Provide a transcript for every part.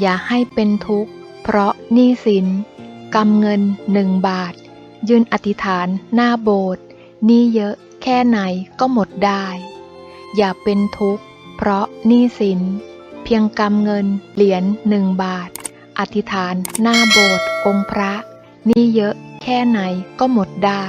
อย่าให้เป็นทุกข์ เพราะหนี้สินกำเงินหนึ่งบาท ยืนอธิษฐานหน้าโบสถ์หนี้เยอะแค่ไหนก็หมดได้ อย่าเป็นทุกข์ เพราะหนี้สิน เพียงกำเงินเหรียญหนึ่งบาท อธิษฐานหน้าโบสถ์องค์พระนี้เยอะแค่ไหนก็หมดได้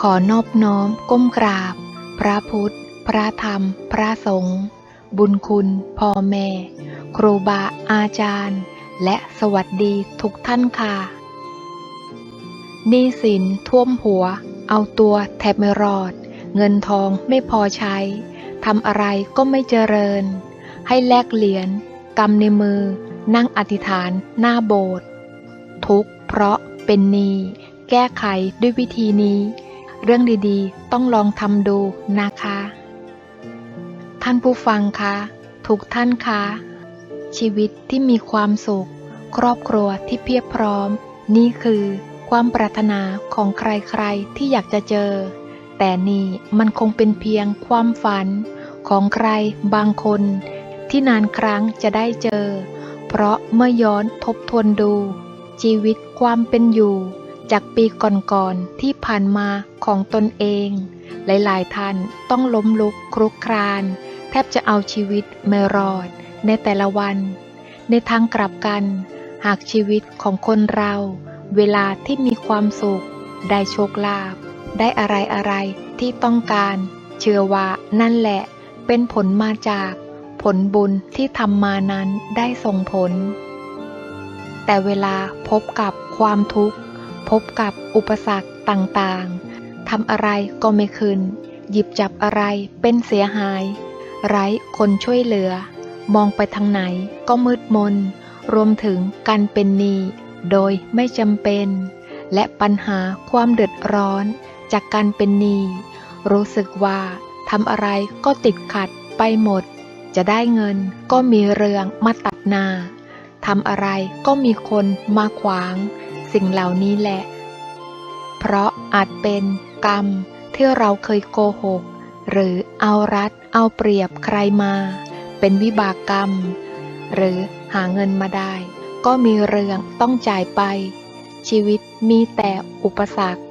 ขอนอบน้อมก้มกราบ พระพุทธ พระธรรม พระสงฆ์ บุญคุณพ่อแม่ ครูบาอาจารย์ และสวัสดีทุกท่านค่ะหนี้สินท่วมหัว เอาตัวแทบไม่รอด เงินทองไม่พอใช้ทำอะไรก็ไม่เจริญ ให้แลกเหรียญกำในมือ นั่งอธิษฐานหน้าโบสถ์ทุกเพราะเป็นหนี้แก้ไขด้วยวิธีนี้ เรื่องดีๆ ต้องลองทำดูนะคะ ท่านผู้ฟังคะ ทุกท่านคะ ชีวิตที่มีความสุข ครอบครัวที่เพียบพร้อม นี่คือความปรารถนาของใครๆที่อยากจะเจอ แต่นี่มันคงเป็นเพียงความฝันของใครบางคน ที่นานครั้งจะได้เจอ เพราะเมื่อย้อนทบทวนดู ชีวิตความเป็นอยู่ จากปีก่อนๆที่ผ่านมาของตนเอง หลายๆท่านต้องล้มลุกคลุกคราน แทบจะเอาชีวิตไม่รอดในแต่ละวัน ในทางกลับกัน หากชีวิตของคนเรา เวลาที่มีความสุข ได้โชคลาภได้อะไรอะไรที่ต้องการ เชื่อว่านั่นแหละ เป็นผลมาจากผลบุญที่ทำมานั้นได้ส่งผล แต่เวลาพบกับความทุกข์ พบกับอุปสรรคต่างๆทำอะไรก็ไม่ขึ้นหยิบจับอะไรเป็นเสียหาย ไร้คนช่วยเหลือ มองไปทางไหนก็มืดมน รวมถึงการเป็นหนี้โดยไม่จำเป็น และปัญหาความเดือดร้อนจากการเป็นหนี้รู้สึกว่าทำอะไรก็ติดขัดไปหมด จะได้เงินก็มีเรื่องมาตัดหน้าทำอะไรก็มีคนมาขวาง สิ่งเหล่านี้แหละ เพราะอาจเป็นกรรมที่เราเคยโกหก หรือ เอารัดเอาเปรียบใครมา เป็นวิบากกรรม หรือหาเงินมาได้ ก็มีเรื่องต้องจ่ายไป ชีวิตมีแต่อุปสรรค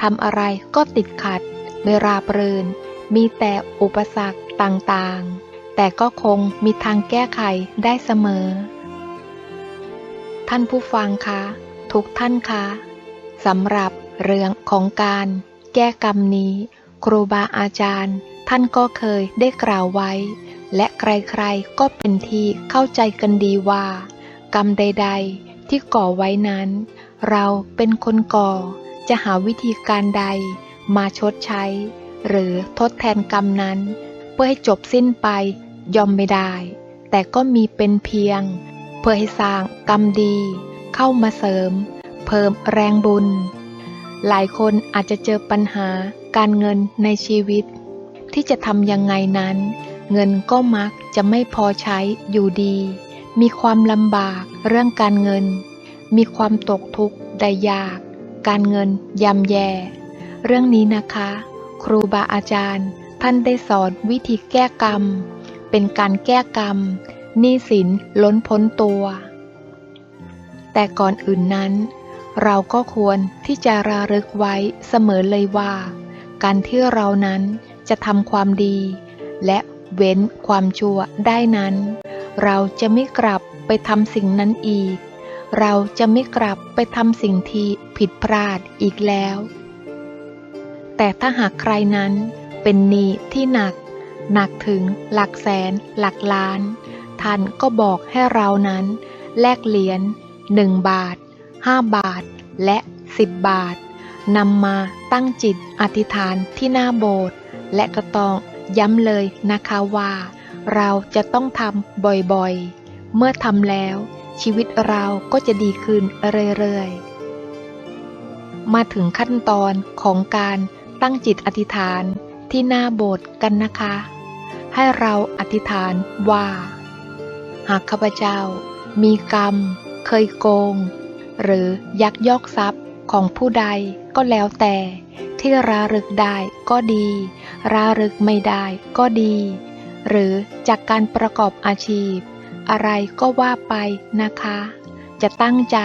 ทำอะไรก็ติดขัดไม่ราบรื่นมีแต่อุปสรรคต่างๆ แต่ก็คงมีทางแก้ไขได้เสมอ ท่านผู้ฟังคะ ทุกท่านคะสำหรับเรื่องของการแก้กรรมนี้ ครูบาอาจารย์ ท่านก็เคยได้กล่าวไว้ และใครๆก็เป็นที่เข้าใจกันดีว่า กรรมใด ๆ ที่ก่อไว้นั้น เราเป็นคนก่อจะหาวิธีการใดมาชดใช้ หรือทดแทนกรรมนั้น เพื่อให้จบสิ้นไปยอมไม่ได้ แต่ก็มีเป็นเพียง เพื่อให้สร้างกรรมดี เข้ามาเสริม เพิ่มแรงบุญ หลายคนอาจจะเจอปัญหาการเงินในชีวิต ที่จะทำยังไงนั้น เงินก็มักจะไม่พอใช้อยู่ดี มีความลำบากเรื่องการเงิน มีความตกทุกข์ได้ยาก การเงินยำแย่ เรื่องนี้นะคะ ครูบาอาจารย์ ท่านได้สอนวิธีแก้กรรม เป็นการแก้กรรมหนี้สินล้นพ้นตัว แต่ก่อนอื่นนั้น เราก็ควรที่จะระลึกไว้เสมอเลยว่า การที่เรานั้น จะทำความดี และเว้นความชั่วได้นั้น เราจะไม่กลับไปทำสิ่งนั้นอีก เราจะไม่กลับไปทำสิ่งที่ผิดพลาดอีกแล้ว แต่ถ้าหากใครนั้นเป็นหนี้ที่หนัก หนักถึงหลักแสน หลักล้าน ท่านก็บอกให้เรานั้น แลกเหรียญหนึ่งบาท5บาท และ10บาทนำมาตั้งจิตอธิษฐานที่หน้าโบสถ์ และก็ต้องย้ำเลยนะคะว่า เราจะต้องทำบ่อยๆ เมื่อทำแล้ว ชีวิตเราก็จะดีขึ้นเรื่อยๆ มาถึงขั้นตอนของการตั้งจิตอธิษฐานที่หน้าโบสถ์กันนะคะ ให้เราอธิษฐานว่า หากข้าพเจ้า มีกรรม เคยโกง หรือยักยอกทรัพย์ของผู้ใดก็แล้วแต่ที่รารึกได้ก็ดี รารึกไม่ได้ก็ดี หรือจากการประกอบอาชีพ อะไรก็ว่าไปนะคะ จะตั้งใจ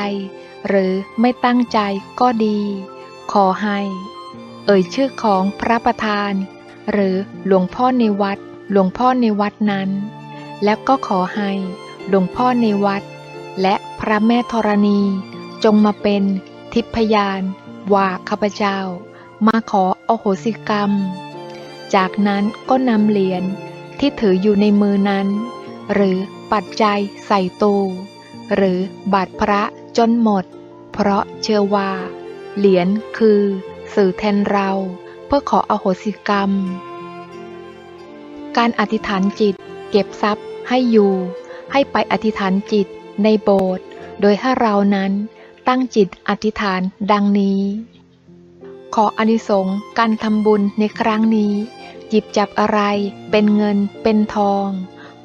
หรือไม่ตั้งใจก็ดี ขอให้ เอ่ยชื่อของพระประธาน หรือหลวงพ่อในวัด หลวงพ่อในวัดนั้น แล้วก็ขอให้หลวงพ่อในวัด และพระแม่ธรณีจงมาเป็นทิพยานว่าข้าพเจ้า มาขออโหสิกรรม จากนั้นก็นำเหรียญที่ถืออยู่ในมือนั้น หรือปัจจัยใส่ตูหรือบาทพระจนหมด เพราะเชื่อว่า เหรียญคือ สื่อแทนเราเพื่อขออโหสิกรรม การอธิษฐานจิตเก็บทรัพย์ให้อยู่ ให้ไปอธิษฐานจิตในโบสถ์โดยให้เรานั้นตั้งจิตอธิษฐานดังนี้ ขออนิสงส์การทำบุญในครั้งนี้ หยิบจับอะไร เป็นเงิน เป็นทอง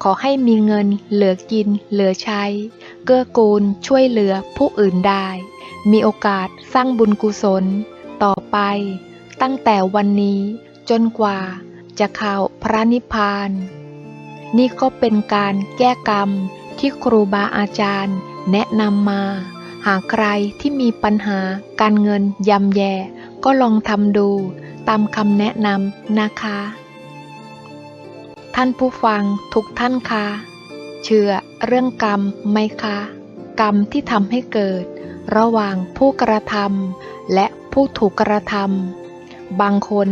ขอให้มีเงิน เหลือกิน เหลือใช้ เกื้อกูล ช่วยเหลือผู้อื่นได้ มีโอกาสสร้างบุญกุศล ต่อไป ตั้งแต่วันนี้จนกว่าจะเข้าพระนิพพาน นี่ก็เป็นการแก้กรรมที่ครูบาอาจารย์ แนะนำมา หากใครที่มีปัญหาการเงินยำแย่ก็ลองทำดู ตามคำแนะนำนะคะ ท่านผู้ฟังทุกท่านคะเชื่อเรื่องกรรมไหมคะ กรรมที่ทำให้เกิด ระหว่างผู้กระทำและผู้ถูกกระทำบางคน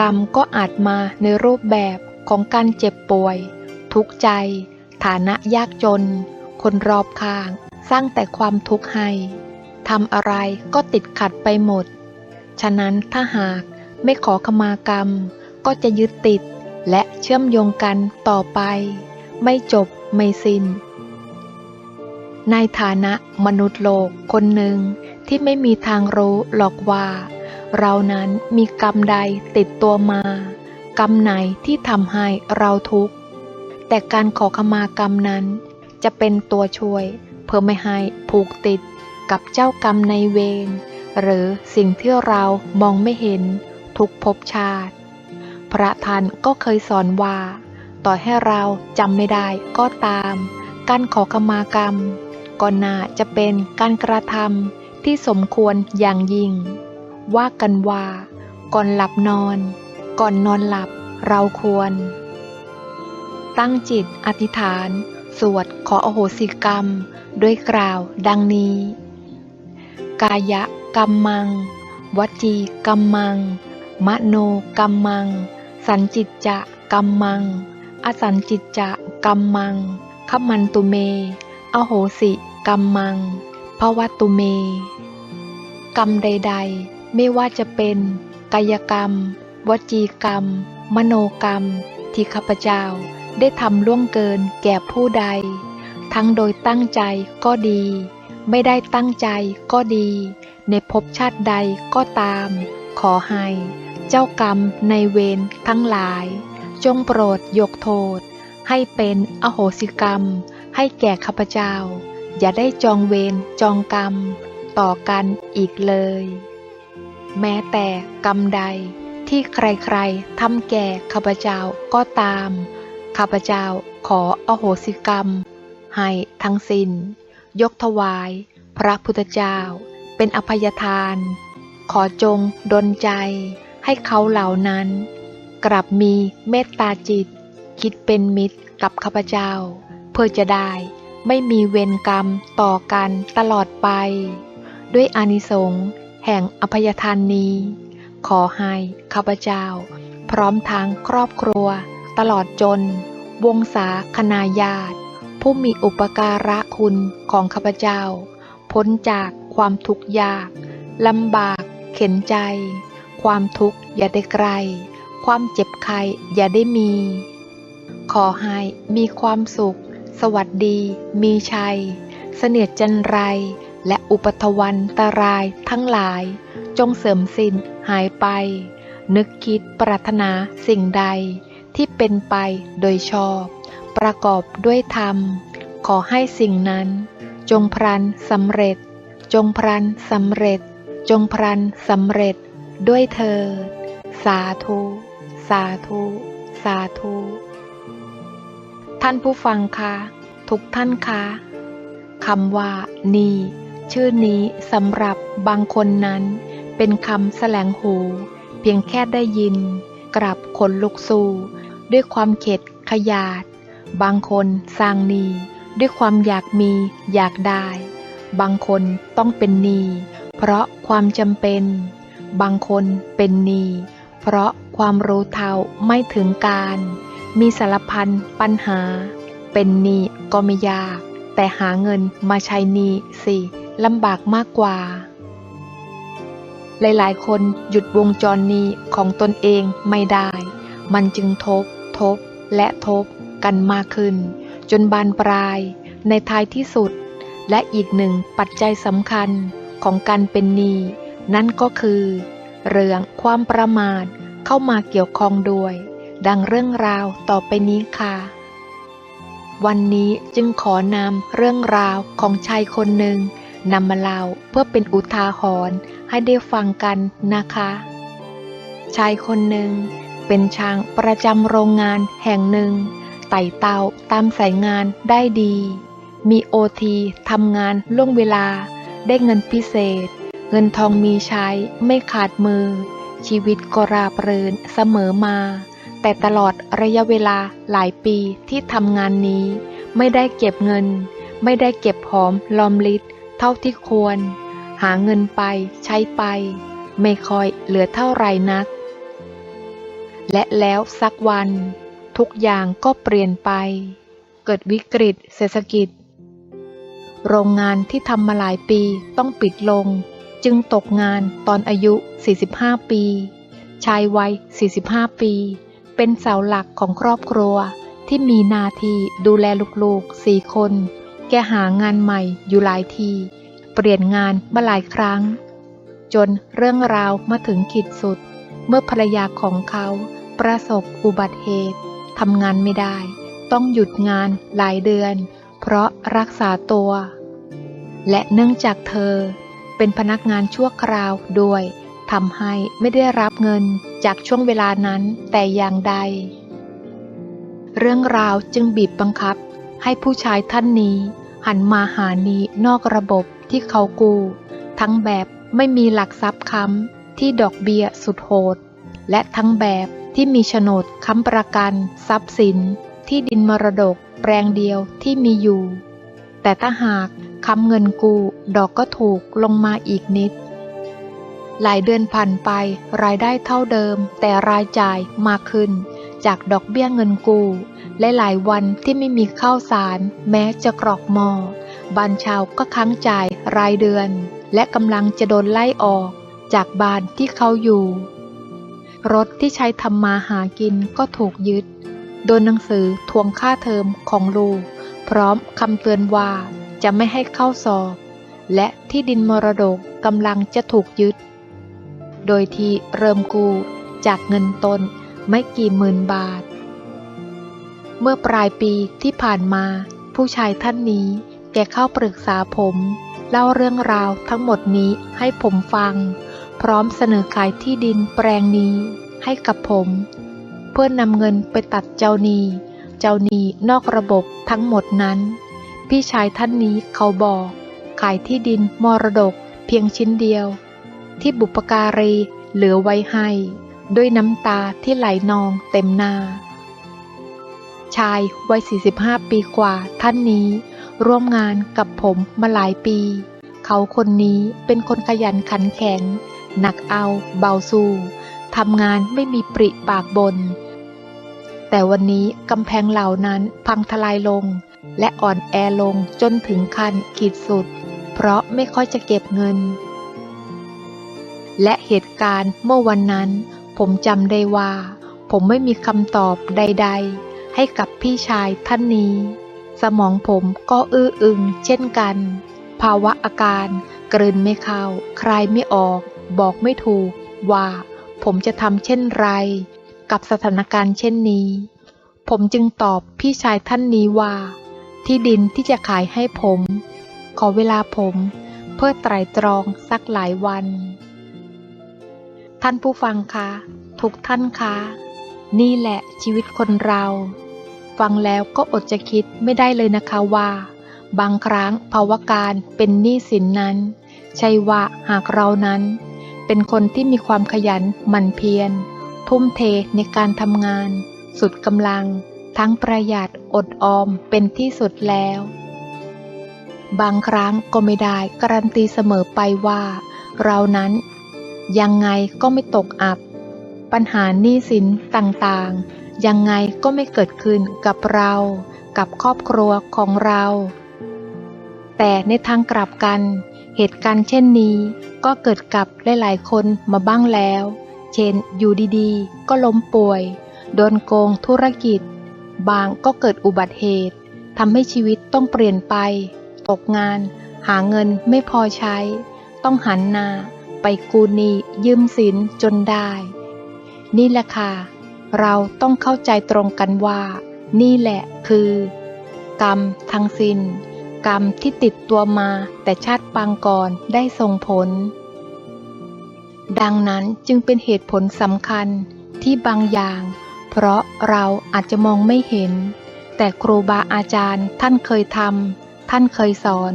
กรรมก็อาจมาในรูปแบบของการเจ็บป่วย ทุกข์ใจ ฐานะยากจน คนรอบข้าง สร้างแต่ความทุกข์ให้ทำอะไรก็ติดขัดไปหมด ฉะนั้นถ้าหาก ไม่ขอขมากรรม ก็จะยึดติดและเชื่อมโยงกันต่อไป ไม่จบไม่สิน้น ในฐานะมนุษย์โลกคนหนึ่งที่ไม่มีทางรู้หรอกว่า เรานั้นมีกรรมใดติดตัวมา กรรมไหนที่ทำให้เราทุกข์ แต่การขอขมากรรมนั้น จะเป็นตัวช่วย เพื่อไม่ให้ผูกติดกับเจ้ากรรมในเวรหรือสิ่งที่เรามองไม่เห็น ทุกภพชาติ พระท่านก็เคยสอนว่า ต่อให้เราจำไม่ได้ก็ตาม การขอขมากรรมก็น่าจะเป็นการกระทำที่สมควรอย่างยิ่ง ว่ากันว่า ก่อนหลับนอน ก่อนนอนหลับเราควร ตั้งจิตอธิษฐาน สวดขออโหสิกรรมด้วยกล่าวดังนี้ กายกรรมัง วจีกรรมัง มโนกรรมัง สันจิตจะกรรมัง อสันจิตจะกรรมังขมันตุเม อโหสิกรรมังภวตุเม กรรมใด ๆ ไม่ว่าจะเป็นกายกรรม วจีกรรม มโนกรรม ที่ข้าพเจ้าได้ทำล่วงเกินแก่ผู้ใด ทั้งโดยตั้งใจก็ดี ไม่ได้ตั้งใจก็ดี ในภพชาติใดก็ตาม ขอให้ เจ้ากรรมในเวรทั้งหลาย จงโปรดยกโทษ ให้เป็นอโหสิกรรม ให้แก่ข้าพเจ้า อย่าได้จองเวรจองกรรม ต่อกันอีกเลย แม้แต่กรรมใดที่ใครๆทำแก่ข้าพเจ้าก็ตาม ข้าพเจ้าขออโหสิกรรม ให้ทั้งสิน้น ยกถวาย พระพุทธเจ้า เป็นอภัยทาน ขอจงดลใจ ให้เขาเหล่านั้น กลับมีเมตตาจิต คิดเป็นมิตรกับข้าพเจ้า เพื่อจะได้ไม่มีเวรกรรมต่อกันตลอดไป ด้วยอานิสงส์แห่งอภัยทานนี้ ขอให้ข้าพเจ้า พร้อมทางครอบครัว ตลอดจน วงศาคณาญาติ ผู้มีอุปการะคุณของข้าพเจ้า พ้นจากความทุกข์ยากลำบากเข็นใจ ความทุกข์อย่าได้ไกล ความเจ็บไข้อย่าได้มี ขอให้มีความสุข สวัสดี มีชัย เสนียดจันไร และอุปทวันตรายทั้งหลาย จงเสื่อมสิ้นหายไป นึกคิดปรารถนาสิ่งใด ที่เป็นไปโดยชอบ ประกอบด้วยธรรม ขอให้สิ่งนั้น จงพลันสำเร็จ จงพลันสำเร็จ จงพลันสำเร็จ ด้วยเธอ สาธุ สาธุ สาธุ ท่านผู้ฟังคะทุกท่านคะคำว่า นี่ชื่อนี้สำหรับบางคนนั้น เป็นคำแสลงหู เพียงแค่ได้ยิน กลับขนลุกสู้ ด้วยความเข็ดขยาด บางคนสร้างนี ด้วยความอยากมีอยากได้ บางคนต้องเป็นนี เพราะความจำเป็น บางคนเป็นหนี้เพราะความรู้เท่าไม่ถึงการ มีสารพันปัญหา เป็นหนี้ก็ไม่ยาก แต่หาเงินมาใช้หนี้สิลำบากมากกว่า หลายๆ คนหยุดวงจรหนี้ของตนเองไม่ได้ มันจึงทบ ทบ และทบกันมากขึ้น จนบานปลายในท้ายที่สุด และอีกหนึ่งปัจจัยสำคัญของการเป็นหนี้ นั่นก็คือ เรื่องความประมาทเข้ามาเกี่ยวข้องด้วย ดังเรื่องราวต่อไปนี้ค่ะ วันนี้จึงขอนำเรื่องราวของชายคนหนึ่งนำมาเล่าเพื่อเป็นอุทาหรณ์ให้ได้ฟังกันนะคะ ชายคนหนึ่งเป็นช่างประจำโรงงานแห่งหนึ่ง ไต่เต้าตามสายงานได้ดี มีโอทีทำงานล่วงเวลาได้เงินพิเศษ เงินทองมีใช้ไม่ขาดมือ ชีวิตก็ราบรื่นเสมอมา แต่ตลอดระยะเวลาหลายปีที่ทำงานนี้ ไม่ได้เก็บเงิน ไม่ได้เก็บหอมลอมลิตเท่าที่ควร หาเงินไปใช้ไป ไม่ค่อยเหลือเท่าไรนัก และแล้วสักวัน ทุกอย่างก็เปลี่ยนไป เกิดวิกฤตเศรษฐกิจ โรงงานที่ทำมาหลายปีต้องปิดลง จึงตกงานตอนอายุ 45 ปี ชายวัย 45 ปี เป็นเสาหลักของครอบครัวที่มีหน้าที่ดูแลลูกๆสี่คน แกหางานใหม่อยู่หลายที เปลี่ยนงานมาหลายครั้ง จนเรื่องราวมาถึงขีดสุด เมื่อภรรยาของเขาประสบอุบัติเหตุทำงานไม่ได้ ต้องหยุดงานหลายเดือน เพราะรักษาตัว และเนื่องจากเธอ เป็นพนักงานชั่วคราวด้วยทำให้ไม่ได้รับเงินจากช่วงเวลานั้นแต่อย่างใด เรื่องราวจึงบีบบังคับ ให้ผู้ชายท่านนี้ หันมาหานี้นอกระบบที่เขากู้ทั้งแบบไม่มีหลักทรัพย์ค้ำที่ดอกเบี้ยสุดโหด และทั้งแบบที่มีโฉนดค้ำประกัน ทรัพย์สิน ที่ดินมรดกแปลงเดียวที่มีอยู่ แต่ถ้าหาก ค้ำเงินกู้ ดอกก็ถูกลงมาอีกนิด หลายเดือนผ่านไป รายได้เท่าเดิม แต่รายจ่ายมากขึ้น จากดอกเบี้ยเงินกู้และหลายวันที่ไม่มีข้าวสาร แม้จะกรอกหมอบ้านชาวก็ค้างจ่ายรายเดือน และกำลังจะโดนไล่ออก จากบ้านที่เขาอยู่ รถที่ใช้ทำมาหากินก็ถูกยึด โดนหนังสือทวงค่าเทอมของลูก พร้อมคำเตือนว่า จะไม่ให้เข้าสอบ และที่ดินมรดกกำลังจะถูกยึด โดยที่เริ่มกู้จากเงินตนไม่กี่หมื่นบาท เมื่อปลายปีที่ผ่านมา ผู้ชายท่านนี้แกเข้าปรึกษาผม เล่าเรื่องราวทั้งหมดนี้ให้ผมฟัง พร้อมเสนอขายที่ดินแปลงนี้ให้กับผม เพื่อนำเงินไปตัดเจ้าหนี้ เจ้าหนี้นอกระบบทั้งหมดนั้น พี่ชายท่านนี้เขาบอก ขายที่ดินมรดกเพียงชิ้นเดียว ที่บุปการีเหลือไว้ให้ ด้วยน้ำตาที่ไหลนองเต็มหน้า ชายวัย 45 ปีกว่าท่านนี้ ร่วมงานกับผมมาหลายปี เขาคนนี้เป็นคนขยันขันแข็ง หนักเอาเบาสู้ทำงานไม่มีปริปากบน แต่วันนี้กำแพงเหล่านั้นพังทลายลง และอ่อนแอลงจนถึงขั้นขีดสุด เพราะไม่ค่อยจะเก็บเงิน และเหตุการณ์เมื่อวันนั้น ผมจำได้ว่า ผมไม่มีคำตอบใด ๆ ให้กับพี่ชายท่านนี้ สมองผมก็อื้ออึงเช่นกัน ภาวะอาการกลืนไม่เข้า คลายไม่ออก บอกไม่ถูกว่าผมจะทำเช่นไร กับสถานการณ์เช่นนี้ ผมจึงตอบพี่ชายท่านนี้ว่า ที่ดินที่จะขายให้ผม ขอเวลาผมเพื่อไตร่ตรองสักหลายวัน ท่านผู้ฟังคะทุกท่านคะ นี่แหละชีวิตคนเรา ฟังแล้วก็อดจะคิดไม่ได้เลยนะคะว่า บางครั้งภาวะการเป็นหนี้สินนั้น ใช่ว่าหากเรานั้น เป็นคนที่มีความขยันหมั่นเพียร ทุ่มเทในการทำงาน สุดกำลัง ทั้งประหยัดอดออมเป็นที่สุดแล้ว บางครั้งก็ไม่ได้การันตีเสมอไปว่า เรานั้นยังไงก็ไม่ตกอับ ปัญหาหนี้สินต่างๆ ยังไงก็ไม่เกิดขึ้นกับเรา กับครอบครัวของเรา แต่ในทางกลับกัน เหตุการณ์เช่นนี้ก็เกิดกับหลายๆคนมาบ้างแล้ว เช่นอยู่ดีๆ ก็ล้มป่วย โดนโกงธุรกิจ บางก็เกิดอุบัติเหตุทำให้ชีวิตต้องเปลี่ยนไป ตกงาน หาเงินไม่พอใช้ ต้องหันหน้าไปกูนียืมสินจนได้ นี่แหละค่ะ เราต้องเข้าใจตรงกันว่า นี่แหละคือ กรรมทั้งสินกรรมที่ติดตัวมาแต่ชาติปางก่อนได้ส่งผล ดังนั้นจึงเป็นเหตุผลสำคัญที่บางอย่าง เพราะเราอาจจะมองไม่เห็น แต่ครูบาอาจารย์ท่านเคยทำท่านเคยสอน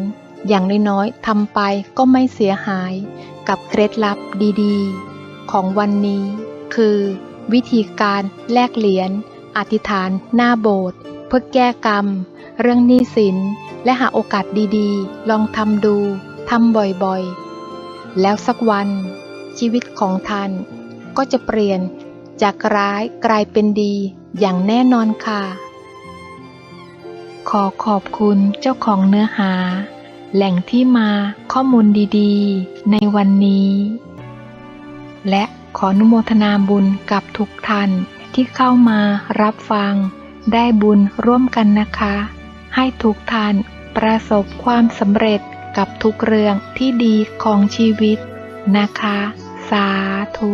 อย่างน้อยๆทำไปก็ไม่เสียหาย กับเคล็ดลับดีๆ ของวันนี้ คือ วิธีการแลกเหรียญอธิษฐานหน้าโบสถ์เพื่อแก้กรรม เรื่องหนี้สิน และหาโอกาสดีๆ ลองทำดูทำบ่อยๆ แล้วสักวัน ชีวิตของท่านก็จะเปลี่ยน จากร้ายกลายเป็นดีอย่างแน่นอนค่ะ ขอขอบคุณเจ้าของเนื้อหา แหล่งที่มาข้อมูลดีๆ ในวันนี้ และขออนุโมทนาบุญกับทุกท่านที่เข้ามารับฟัง ได้บุญร่วมกันนะคะ ให้ทุกท่านประสบความสำเร็จกับทุกเรื่องที่ดีของชีวิตนะคะ สาธุ